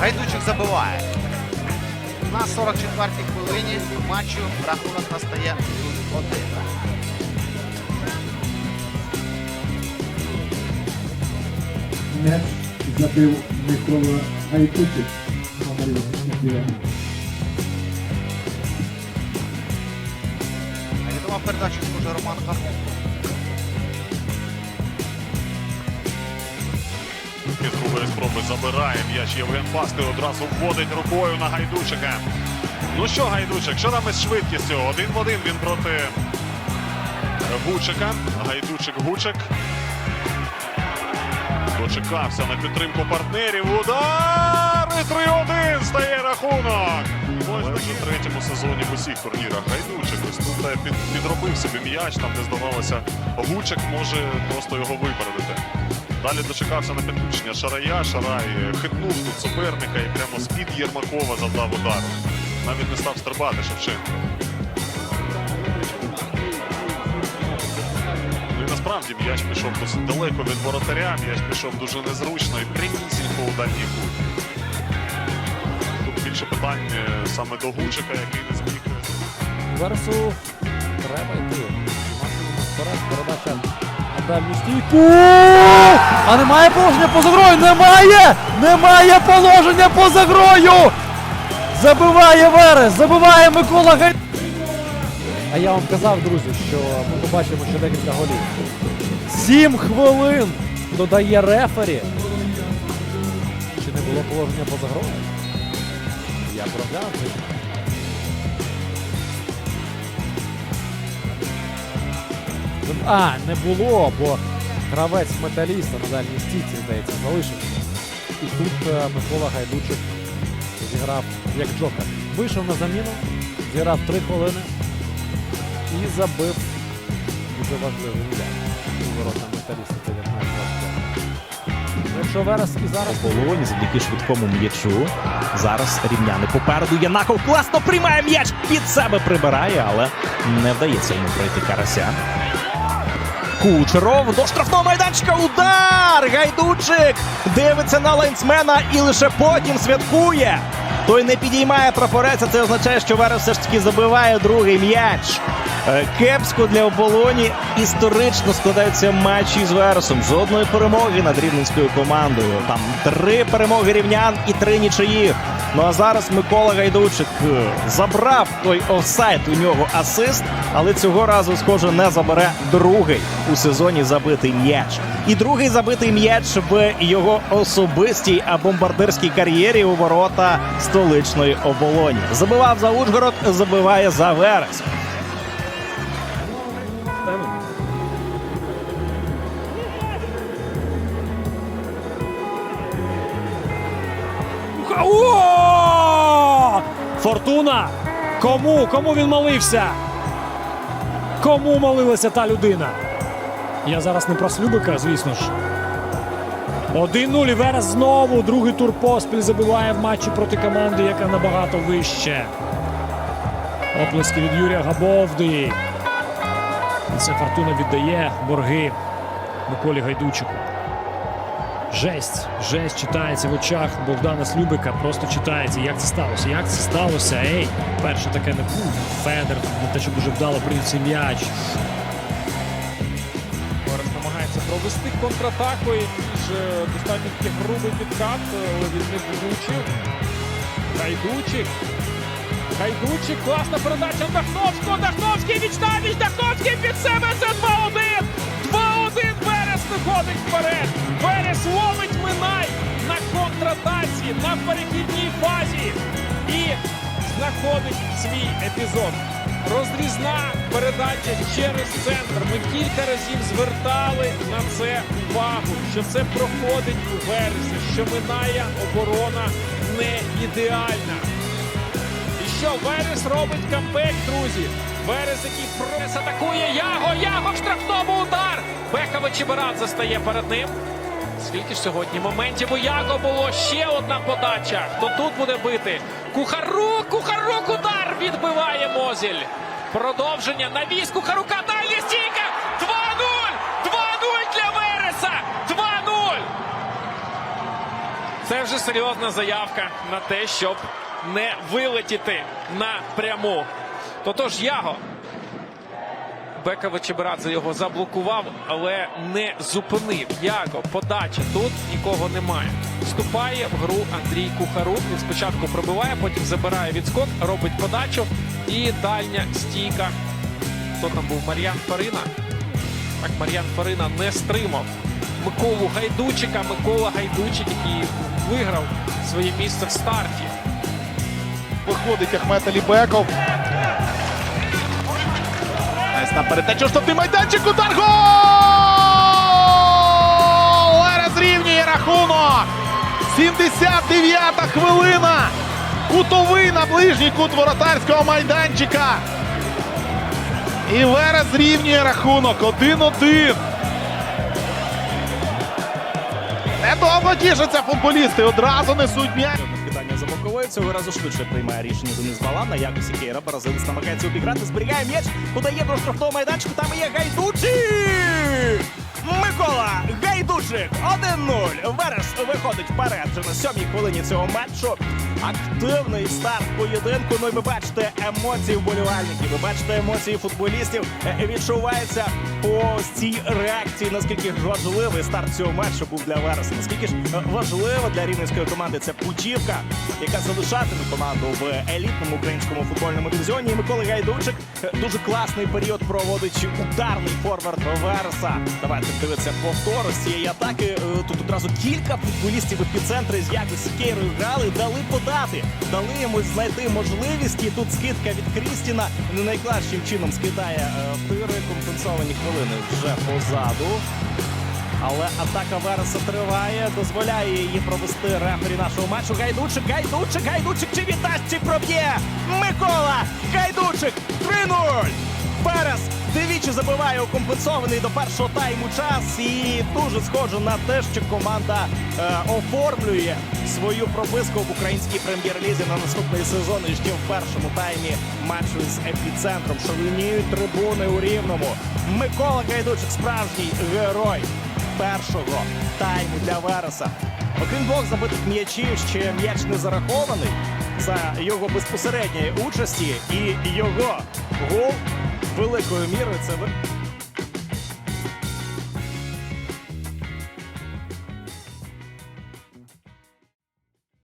Гайдучик забиває. На 44-й хвилині матчу рахунок настає 1. М'яч забив Микола Гайдучик. 89. Відома передача схоже Роман Харков. Під другої спроби забирає м'яч Євген Пасти одразу вводить рукою на Гайдучика. Ну що, Гайдучик, що там із швидкістю? Один в один він проти Гучика. Гайдучик Гучик. Дочекався на підтримку партнерів. Удар! І 3-1 стає рахунок. Ось вже в третьому сезоні в усіх турнірах Гайдучик. Ось тут під, підробив собі м'яч, там де здавалося, Гучик може просто його випередити. Далі дочекався на підключення Шарая. Шарай хитнув тут суперника і прямо з-під Єрмакова завдав удару. Навіть не став стрибати Шевченко. Ну і насправді м'яч пішов досить далеко від воротаря, м'яч пішов дуже незручно і прямісінько у дальній кут. Тут більше питань е, саме до Гучика, який не зміг. Версу треба йти. Максимум вперед, дальню стійку. А немає положення поза грою! Немає! Немає положення поза грою! Забиває Верес! Забиває Микола Гай... А я вам казав, друзі, що ми побачимо ще декілька голів. Сім хвилин додає рефері. Чи не було положення поза грою? Я проглянув. А, не було, бо гравець металіста на дальній стійці, здається, залишився. І тут е, Микола Гайдучик зіграв як джокер. Вийшов на заміну, зіграв 3 хвилини і забив дуже важливий удар. У ворота металіста 19 Якщо Верес і зараз Полоні завдяки швидкому м'ячу. Зараз рівняни попереду. Янаков класно приймає м'яч під себе прибирає, але не вдається йому пройти карася. Кучеров до штрафного майданчика. Удар! Гайдучик дивиться на лайнсмена і лише потім святкує. Той не підіймає прапорець, це означає, що Верес все ж таки забиває другий м'яч. Е, Кепсько для оболоні історично складаються матчі з Вересом. Жодної перемоги над рівненською командою. Там три перемоги рівнян і три нічиїх. Ну а зараз Микола Гайдучик е, забрав той офсайд у нього асист, але цього разу, схоже, не забере другий у сезоні забитий м'яч. І другий забитий м'яч в його особистій а бомбардирській кар'єрі у ворота столичної оболоні. Забивав за Ужгород, забиває за Верес. О! Фортуна! Кому? Кому він молився? Кому молилася та людина? Я зараз не про Слюбика, звісно ж. 1-0 і Верес знову другий тур поспіль забиває в матчі проти команди, яка набагато вище. Оплески від Юрія Габовди. Це Фортуна віддає борги Миколі Гайдучику. Жесть, жесть читається в очах Богдана Слюбика. Просто читається. Як це сталося? Як це сталося? Ей, перше таке не фу, Федер, не те, що дуже вдало прийняв м'яч. Орес намагається провести контратаку, і ж е, достатньо таки грубий підкат, він не влучив. Гайдучик. Гайдучик, класна передача Дахновського. Дахновський віч віч, Дахновський під себе. Це 2-1. 2-1. Верес виходить вперед. Верес ловить Минай на контратаці, на перехідній фазі. І знаходить свій епізод. Розрізна передача через центр. Ми кілька разів звертали на це увагу, що це проходить у вересі, що минає оборона не ідеальна. І що Верес робить камбек, друзі? Верес, який прес атакує Яго, Яго в штрафному удар. Бекова Чебарат застає перед ним. Скільки ж сьогодні моментів у Яго було ще одна подача. Хто тут буде бити? Кухарук, Кухарук удар відбиває Мозіль. Продовження навіс Кухарука далі стійка. 2-0! 2-0 для Вереса! 2-0! Це дуже серйозна заявка на те, щоб не вилетіти напряму. Тотож Яго. Бека Чеберадзе його заблокував, але не зупинив. Яго, подача. Тут нікого немає. Вступає в гру Андрій Кухарук. Він спочатку пробиває, потім забирає відскок, робить подачу. І дальня стійка. Хто там був? Мар'ян Фарина. Так, Мар'ян Фарина не стримав Миколу Гайдучика. Микола Гайдучик, який виграв своє місце в старті. Виходить Ахмет Алібеков. Найс на передачу штовхний майданчик. Удар гол! Лера зрівнює рахунок. 79-та хвилина. Кутовий на ближній кут воротарського майданчика. І Лера зрівнює рахунок 1-1. Недовго тішаться футболісти. Одразу несуть м'яч. Питання за боковою. Цього разу швидше приймає рішення Денис Балан. На Кейра бразилець намагається обіграти, зберігає м'яч, подає до штрафного майданчику. Там є Гайдучик! Микола Гайдучик 1-0. Верес виходить вперед вже на сьомій хвилині цього матчу. Активний старт поєдинку. Ну і ви бачите емоції вболівальників. Ви бачите емоції футболістів. Е, Відчувається по цій реакції, наскільки важливий старт цього матчу був для Вереса. Наскільки ж е, важливо для рівненської команди ця путівка, яка залишатиме команду в елітному українському футбольному дивізіоні. І Микола Гайдучик е, дуже класний період проводить ударний форвард Вереса. Давайте дивитися повтор з цієї атаки. Е, Тут одразу кілька футболістів в епіцентрі з якось Кейрою грали, дали подати, дали йому знайти можливість. І тут скидка від Крістіна не найкращим чином скидає е, в тири компенсовані хвилини вже позаду. Але атака Вереса триває, дозволяє її провести рефері нашого матчу. Гайдучик, Гайдучик, Гайдучик, чи віддасть, чи проб'є? Микола Гайдучик 3-0. Верес двічі забиває у компенсований до першого тайму час. І дуже схоже на те, що команда е, оформлює свою прописку в українській прем'єр-лізі на наступний сезон. І ще в першому таймі матчу з епіцентром. Шаленіють трибуни у рівному. Микола Гайдучик справжній герой першого тайму для Вереса. Окрім двох забитих м'ячів, ще м'яч не зарахований за його безпосередньої участі і його гол великою мірою це